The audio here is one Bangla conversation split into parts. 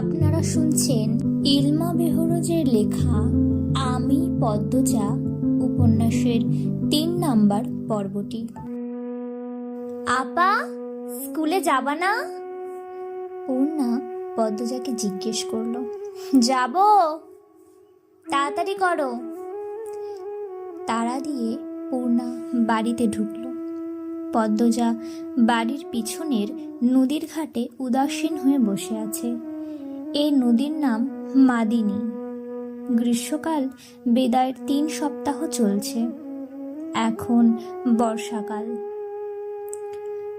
আপনারা শুনছেন ইলমা বেহরজের লেখা আমি পদ্মজা, উপন্যাসের তিন নাম্বার পর্বটি। আপা, স্কুলে যাবা না? পূর্ণা পদ্মজাকে জিজ্ঞেস করল। যাব। তাড়াতাড়ি করো। তাড়া দিয়ে পূর্ণা বাড়িতে ঢুকল। পদ্মজা বাড়ির পিছনের নদীর ঘাটে উদাসীন হয়ে বসে আছে। এই নদীর নাম মাদিনী। গ্রীষ্মকাল বেদায়ের তিন সপ্তাহ চলছে। এখন বর্ষাকাল।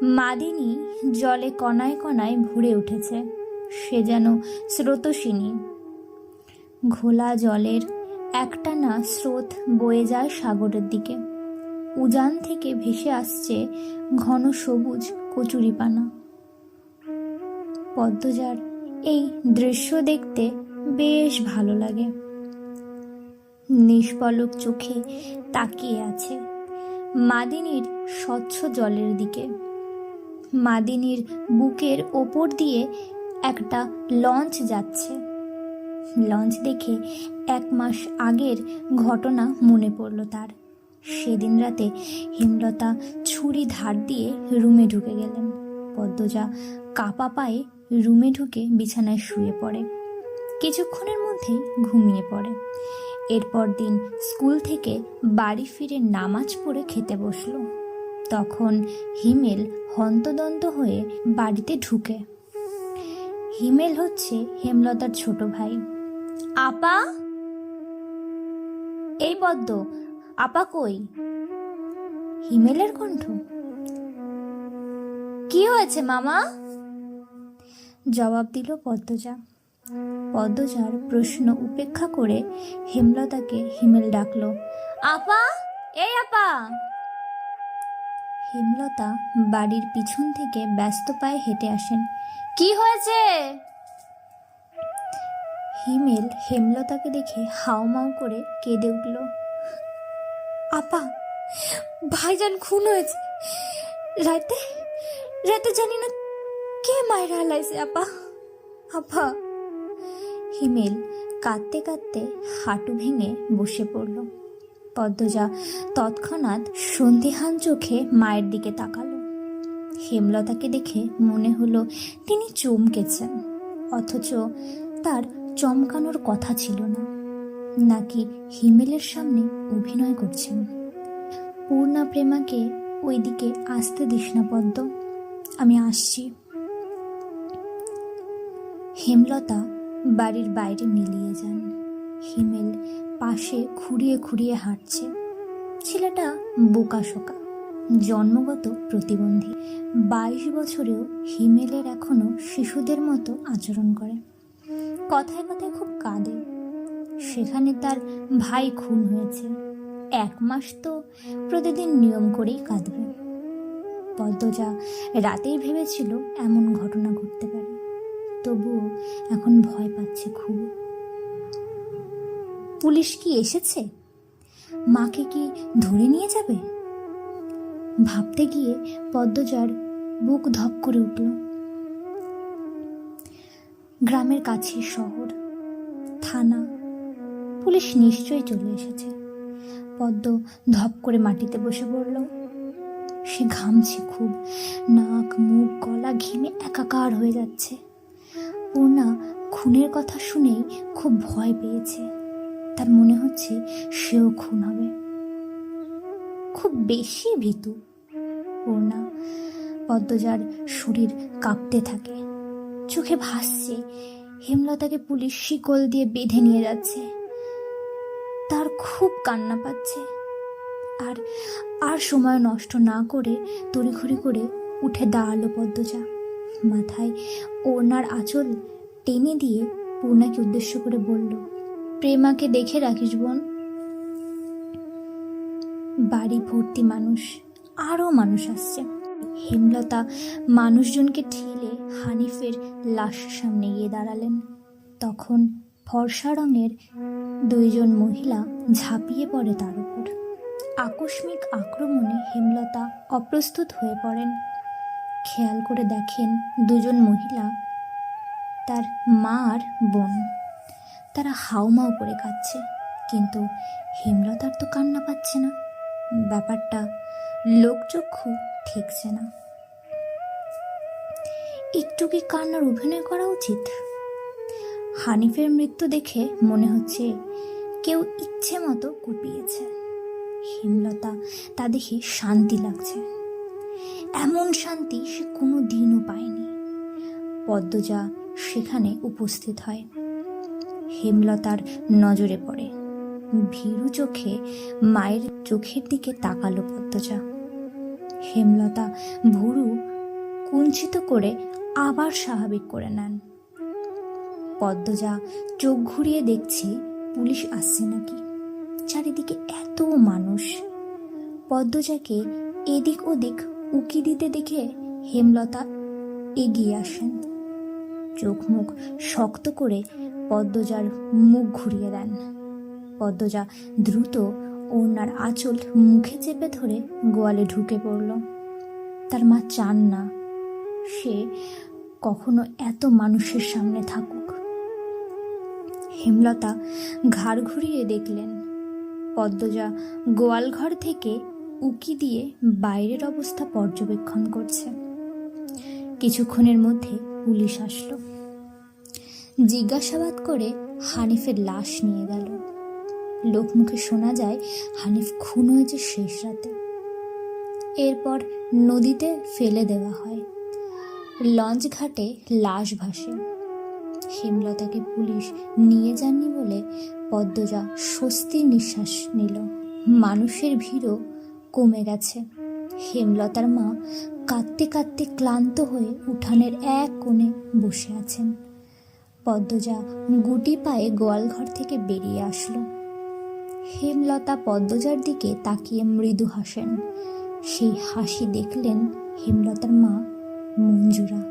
মাদিনী জলে কণায় কণায় ভরে উঠেছে। সে যেন স্রোতসিনী। ঘোলা জলের একটানা স্রোত বয়ে যায় সাগরের দিকে। উজান থেকে ভেসে আসছে ঘন সবুজ কচুরিপানা। পদ্মজার এই দৃশ্য দেখতে বেশ ভালো লাগে। নিষ্পলক চোখে তাকিয়ে আছে মাদিনীর স্বচ্ছ জলের দিকে। মাদিনীর বুকের ওপর দিয়ে একটা লঞ্চ যাচ্ছে। লঞ্চ দেখে এক মাস আগের ঘটনা মনে পড়ল তার। সেদিন রাতে হেমলতা ছুরি ধার দিয়ে রুমে ঢুকে গেলেন। পদ্মজা কাপা পায়ে রুমে ঢুকে বিছানায় শুয়ে পড়ে। কিছুক্ষণের মধ্যেই ঘুমিয়ে পড়ে। এরপর দিন স্কুল থেকে বাড়ি ফিরে নামাজ পড়ে খেতে বসল। তখন হিমেল হন্তদন্ত হয়ে বাড়িতে ঢুকে। হিমেল হচ্ছে হেমলতার ছোট ভাই। আপা? এই পদ্ম আপা কই? হিমেলের কণ্ঠ। কি হয়েছে মামা? জবাব দিল পদ্মজা। পদ্মজার প্রশ্ন উপেক্ষা করে হেমলতাকে হিমেল ডাকলো, আপা, এই আপা! হেমলতা বাড়ির পিছন থেকে ব্যস্ত পায়ে হেঁটে আসেন, কি হয়েছে? হিমেল হেমলতাকে দেখে হাউমাউ করে কেঁদে উঠল, আপা, ভাইজান খুন হয়েছে। রাতে রাতে জানি না মায়ের হালাইছে আপা। আপা। হিমেল কাঁদতে কাঁদতে হাঁটু ভেঙে বসে পড়ল। পদ্মজা তৎক্ষণাৎ সন্ধিহান চোখে মায়ের দিকে তাকালো। হেমলতাকে দেখে মনে হলো তিনি চমকেছেন, অথচ তার চমকানোর কথা ছিল না। নাকি হিমেলের সামনে অভিনয় করছেন? পূর্ণা প্রেমাকে ওইদিকে আসতে দিস না, পদ্ম। আমি আসছি। হেমলতা বাড়ির বাইরে মিলিয়ে যান। হিমেল পাশে খুঁড়িয়ে খুঁড়িয়ে হাঁটছে। ছেলেটা বোকাশোকা জন্মগত প্রতিবন্ধী। বাইশ বছরেও হিমেলের এখনও শিশুদের মতো আচরণ করে। কথায় কথায় খুব কাঁদে। সেখানে তার ভাই খুন হয়েছে। এক মাস তো প্রতিদিন নিয়ম করেই কাঁদবে। পদ্মজা রাতেই ভেবেছিল এমন ঘটনা ঘটতে পারে। তবুও এখন ভয় পাচ্ছে খুব। পুলিশ কি এসেছে? মাকে কি ধরে নিয়ে যাবে? ভাবতে গিয়ে পদ্মজার বুক ধপ করে উঠল। গ্রামের কাছে শহর, থানা, পুলিশ নিশ্চয়ই চলে এসেছে। পদ্ম ধপ করে মাটিতে বসে পড়ল। সে ঘামছে খুব। নাক, মুখ, গলা ঘেমে একাকার হয়ে যাচ্ছে। পূর্ণা খুনের কথা শুনেই খুব ভয় পেয়েছে। তার মনে হচ্ছে সেও খুন হবে। খুব বেশি ভীতু। পূর্ণা পদ্মজার শরীর কাঁপতে থাকে। চোখে ভাসছে। হেমলতাকে পুলিশ শিকল দিয়ে বেঁধে নিয়ে যাচ্ছে। তার খুব কান্না পাচ্ছে। আর আর সময় নষ্ট না করে তড়িঘড়ি করে উঠে দাঁড়াল পদ্মজা। মাথায় ওনার আঁচল টেনে দিয়ে পূর্ণাকে উদ্দেশ্য করে বলল, প্রেমাকে দেখে রাখিস বোন। বাড়ি ভর্তি মানুষ আরও মানুষ আসছে হেমলতা মানুষজনকে ঠেলে হানিফের লাশের সামনে গিয়ে দাঁড়ালেন। তখন ফর্সা রঙের দুইজন মহিলা ঝাঁপিয়ে পড়ে তার উপর। আকস্মিক আক্রমণে হেমলতা অপ্রস্তুত হয়ে পড়েন। খেয়াল করে দেখেন দুজন মহিলা, তার মা আর বোন। তারা হাউমাউ করে কাঁদছে, কিন্তু হেমলতার তো কান্না পাচ্ছে না। ব্যাপারটা লোকচক্ষু ঠেকছে না। একটু কি কান্নার অভিনয় করা উচিত? হানিফের মৃত্যু দেখে মনে হচ্ছে কেউ ইচ্ছে মতো কুপিয়েছে। হেমলতা, তা দেখে শান্তি লাগছে। এমন শান্তি সে কোনো দিনও পায়নি। পদ্মজা সেখানে উপস্থিত হয়। হেমলতার নজরে পড়ে। ভীরু চোখে, মায়ের চোখের দিকে তাকালো পদ্মজা। হেমলতা ভুরু কুঞ্চিত করে আবার স্বাভাবিক করে নেন। পদ্মজা চোখ ঘুরিয়ে দেখছে পুলিশ আসছে নাকি? চারিদিকে এত মানুষ। পদ্মজাকে এদিক ওদিক উকি দিতে দেখে হেমলতা এগিয়ে আসেন। চোখ মুখ শক্ত করে পদ্মজার মুখ ঘুরিয়ে দেন। পদ্মজা দ্রুত ওনার আঁচল মুখে চেপে ধরে গোয়ালে ঢুকে পড়ল। তার মা চান না। সে কখনো এত মানুষের সামনে থাকুক। হেমলতা ঘাড় ঘুরিয়ে দেখলেন, পদ্মজা গোয়ালঘর থেকে উকি দিয়ে বাইরের অবস্থা পর্যবেক্ষণ করছে। কিছুক্ষণের মধ্যে পুলিশ আসলো। জিজ্ঞাসাবাদ করে হানিফের লাশ নিয়ে গেল। লোকমুখে শোনা যায়, হানিফ খুন হয়েছে শেষ রাতে। এরপর নদীতে ফেলে দেওয়া হয়। লঞ্চ ঘাটে লাশ ভাসে। হেমলতাকে পুলিশ নিয়ে যাননি বলে পদ্মজা স্বস্তির নিঃশ্বাস নিল। মানুষের ভিড়ও কমে গেছে। হেমলতার মা কাঁদতে কাঁদতে ক্লান্ত হয়ে উঠানের এক কোণে বসে আছেন। পদ্মজা গুটি পায়ে গোয়ালঘর থেকে বেরিয়ে আসলো। হেমলতা পদ্মজার দিকে তাকিয়ে মৃদু হাসেন। সেই হাসি দেখলেন হেমলতার মা মঞ্জুরা।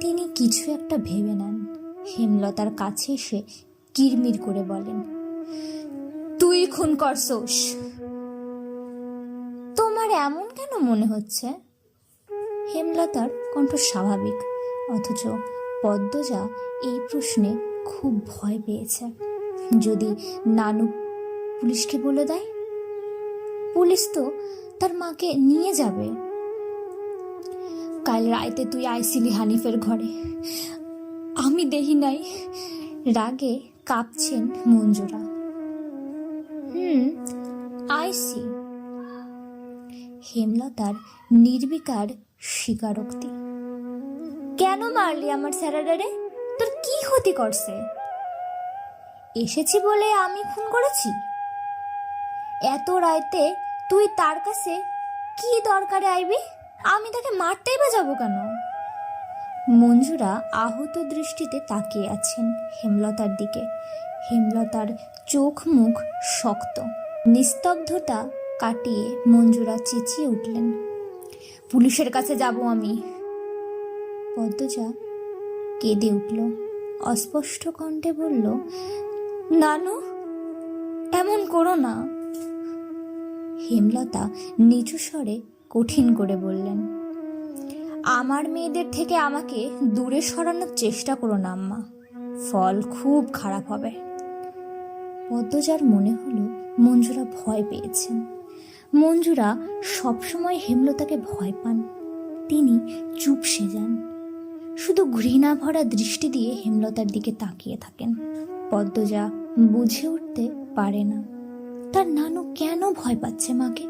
তিনি কিছু একটা ভেবে নেন। হেমলতার কাছে এসে কিরমির করে বলেন, তুই খুন করছোস? তোমার এমন কেন মনে হচ্ছে? হেমলতার কণ্ঠ স্বাভাবিক, অথচ পদ্মজা এই প্রশ্নে খুব ভয় পেয়েছে। যদি নানু পুলিশকে বলে দেয়? পুলিশ তো তার মাকে নিয়ে যাবে। কাল রাইতে তুই আইসিলি হানিফের ঘরে। আমি দেহি নাই, রাগে কাঁপছেন মঞ্জুরা। হুম, আইসি। হেমলতার নির্বিকার স্বীকারোক্তি। কেন মারলি আমার স্যারাডারে? তোর কি ক্ষতি করছে? এসেছি বলে আমি খুন করেছি? এত রাইতে তুই তার কাছে কি দরকারে আইবি? আমি তাকে মারতেই বা যাব কেন? মঞ্জুরা আহত দৃষ্টিতে তাকিয়ে আছেন হেমলতার দিকে। হেমলতার চোখ মুখ শক্ত। নিস্তব্ধতা কাটিয়ে মঞ্জুরা চেঁচিয়ে উঠলেন, পুলিশের কাছে যাব আমি। পদ্মজা কেঁদে উঠল, অস্পষ্ট কণ্ঠে বলল, নানু, এমন করো না। হেমলতা নিচু স্বরে কঠিন করে বললেন, আমার মেয়েদের থেকে আমাকে দূরে সরানোর চেষ্টা করো না, আম্মা। ফল খুব খারাপ হবে। পদ্মজার মনে হলো মঞ্জুরা ভয় পেয়েছেন। মঞ্জুরা সবসময় হেমলতাকে ভয় পান। তিনি চুপ সে যান শুধু ঘৃণা ভরা দৃষ্টি দিয়ে হেমলতার দিকে তাকিয়ে থাকেন। পদ্মজা বুঝে উঠতে পারে না। তার নানু কেন ভয় পাচ্ছে মাকে?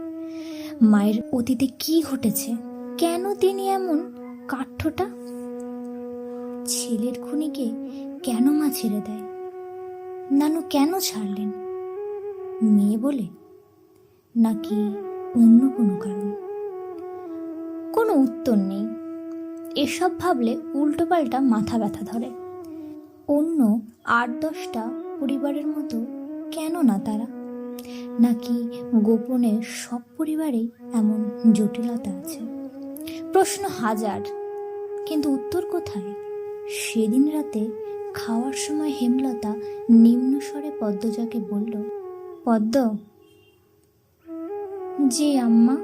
মায়ের অতীতে কি ঘটেছে? কেন তিনি এমন কাঠঠোটা? ছেলের খুনিকে কেন মা ছেড়ে দেয়? নানু কেন ছাড়লেন? মেয়ে বলে নাকি অন্য কোনো কারণ? কোনো উত্তর নেই। এসব ভাবলে উল্টোপাল্টা মাথা ব্যথা ধরে। অন্য আট দশটা পরিবারের মতো কেন না তারা? নাকি গোপনে সব পরিবারেই এমন জটিলতা আছে? প্রশ্ন হাজার। কিন্তু উত্তর কোথায়? সেদিন রাতে খাওয়ার সময় হেমলতা নিম্ন স্বরে পদ্মজাকে বলল, পদ্ম জি আম্মা,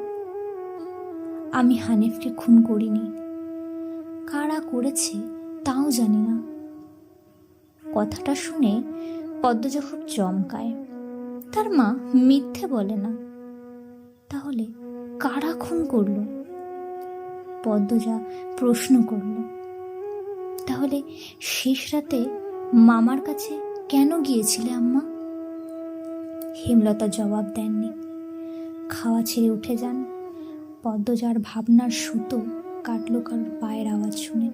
আমি হানিফকে খুন করিনি। কারা করেছে তাও জানি না। কথাটা শুনে পদ্মজা খুব চমকায়। তার মা মিথ্যে বলে না। তাহলে কারা খুন করল? পদ্মজা প্রশ্ন করল। তাহলে শেষ রাতে মামার কাছে কেন গিয়েছিলে আম্মা? হেমলতা জবাব দেননি। খাওয়া ছেড়ে উঠে যান। পদ্মজার ভাবনার সুতো কাটলো কারোর পায়ের আওয়াজ শুনে।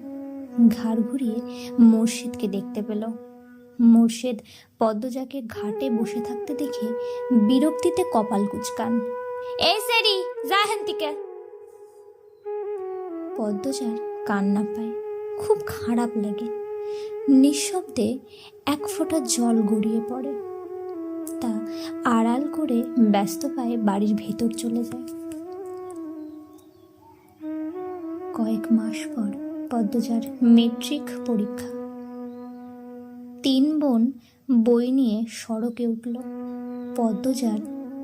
ঘাড় ঘুরিয়ে মোর্শেদকে দেখতে পেল। মোর্শেদ পদ্মজাকে ঘাটে বসে থাকতে দেখে বিরক্তিতে কপাল কুচকান। সেরি পদ্মজার কান্না পায়। খুব খারাপ লাগে। নিঃশব্দে এক ফোঁটা জল গড়িয়ে পড়ে। আড়াল করে ব্যস্ত পায়ে বাড়ির ভেতর চলে যায়। কয়েক মাস পর পদ্মজার মেট্রিক পরীক্ষা। তিন বোন বই নিয়ে সড়কে উঠল। পদ্মজার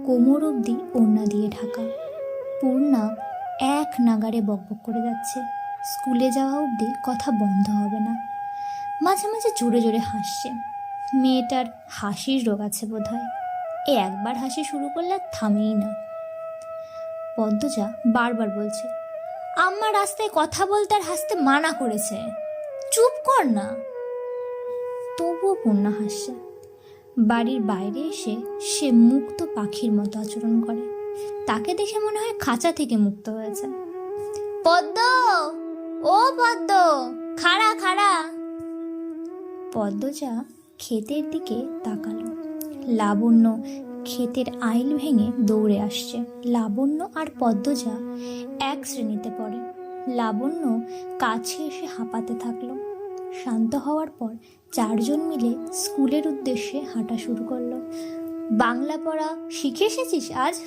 কোমর অবধি ওড়না দিয়ে ঢাকা। পূর্ণা এক নাগারে বকবক করে যাচ্ছে। স্কুলে যাওয়া অবধি কথা বন্ধ হবে না। মাঝে মাঝে জোরে জোরে হাসছে। মেয়েটার হাসির রোগ আছে বোধ হয় এ একবার হাসি শুরু করলে আর থামেই না। পদ্মজা বারবার বলছে আম্মা রাস্তায় কথা বলতে আর হাসতে মানা করেছে। চুপ কর না। তবুও পূর্ণা হাসছে। বাড়ির বাইরে এসে সে মুক্ত পাখির মতো আচরণ করে। তাকে দেখে মনে হয় খাঁচা থেকে মুক্ত হয়েছে। পদ্ম! ও পদ্ম! খাড়া খাড়া! পদ্মজা ক্ষেতের দিকে তাকালো। লাবণ্য ক্ষেতের আইল ভেঙে দৌড়ে আসছে। লাবণ্য আর পদ্মজা এক শ্রেণীতে পড়ে। লাবণ্য কাছে এসে হাঁপাতে থাকল। শান্ত হওয়ার পর চারজন মিলে স্কুলের উদ্দেশ্যে হাঁটা শুরু করল। বাংলা পড়া শিখে এসেছিস আজ?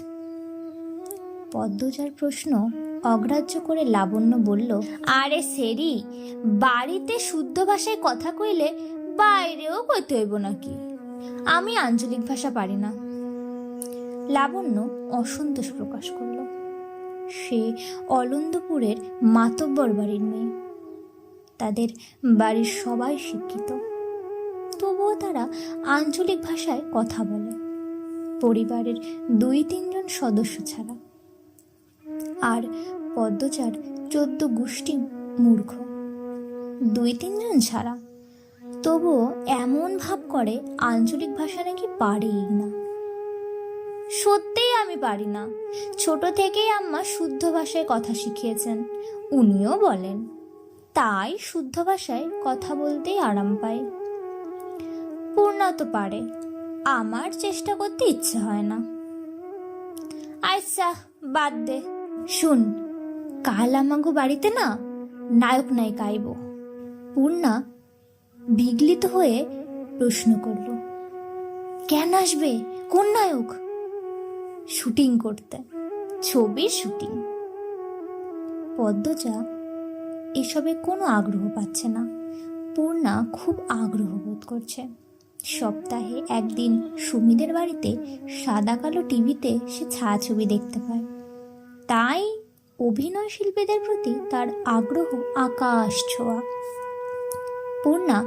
পদ্মজার প্রশ্ন অগ্রাহ্য করে লাবণ্য বলল, আরে সেরি, বাড়িতে শুদ্ধ ভাষায় কথা কইলে বাইরেও কইতে হইব নাকি? আমি আঞ্চলিক ভাষা পারি না। লাবণ্য অসন্তোষ প্রকাশ করল। সে অলন্দপুরের মাতব্বর বাড়ির মেয়ে। তাদের বাড়ির সবাই শিক্ষিত। তবুও তারা আঞ্চলিক ভাষায় কথা বলে। পরিবারের দুই তিনজন সদস্য ছাড়া। আর পদ্মচার চোদ্দ গোষ্ঠী মূর্খ। দুই তিনজন ছাড়া। তবুও এমন ভাব করে আঞ্চলিক ভাষা নাকি পারেই না। সত্যিই আমি পারি না। ছোট থেকেই আম্মা শুদ্ধ ভাষায় কথা শিখিয়েছেন, উনিও বলেন। তাই শুদ্ধ ভাষায় কথা বলতেই আরাম পাই। পূর্ণা তো পারে, আমার চেষ্টা করতে ইচ্ছে হয় না। আচ্ছা বাদ দে। শুন, কাল আমাগো বাড়িতে না নায়ক নায়িকা আইব। পূর্ণা বিগলিত হয়ে প্রশ্ন করল, কেন আসবে? কোন নায়ক? শুটিং করতে, ছবির শুটিং। পদ্মজা এসবে কোনো আগ্রহ পাচ্ছে না। পূর্ণা খুব আগ্রহ বোধ করছে। সপ্তাহে একদিন সুমিদের বাড়িতে সাদা কালো টিভিতে সে ছায়াছবি দেখতে পায়। তাই অভিনয় শিল্পীদের প্রতি তার আগ্রহ আকাশ ছোঁয়া। পূর্ণা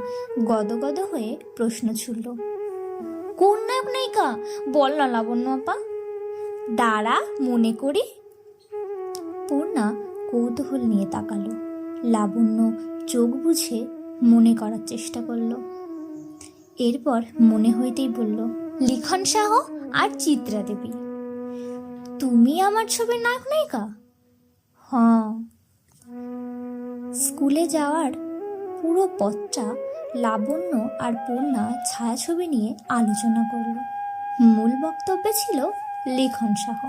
গদগদ হয়ে প্রশ্ন ছুড়ল কোন নায়ক নায়িকা, বল না লাবণ্য আপা। দাঁড়া মনে করি। পূর্ণা কৌতূহল নিয়ে তাকালো, লাবণ্য চোখ বুঝে মনে করার চেষ্টা করল। এরপর মনে হইতেই বলল, লিখন শাহ আর চিত্রা দেবী, তুমি আমার ছবির নায়ক নায়িকা? হ্যাঁ। স্কুলে যাওয়ার পুরো পথটা লাবণ্য আর পূর্ণা ছায়াছবি নিয়ে আলোচনা করল। মূল বক্তব্যে ছিল লিখন শাহ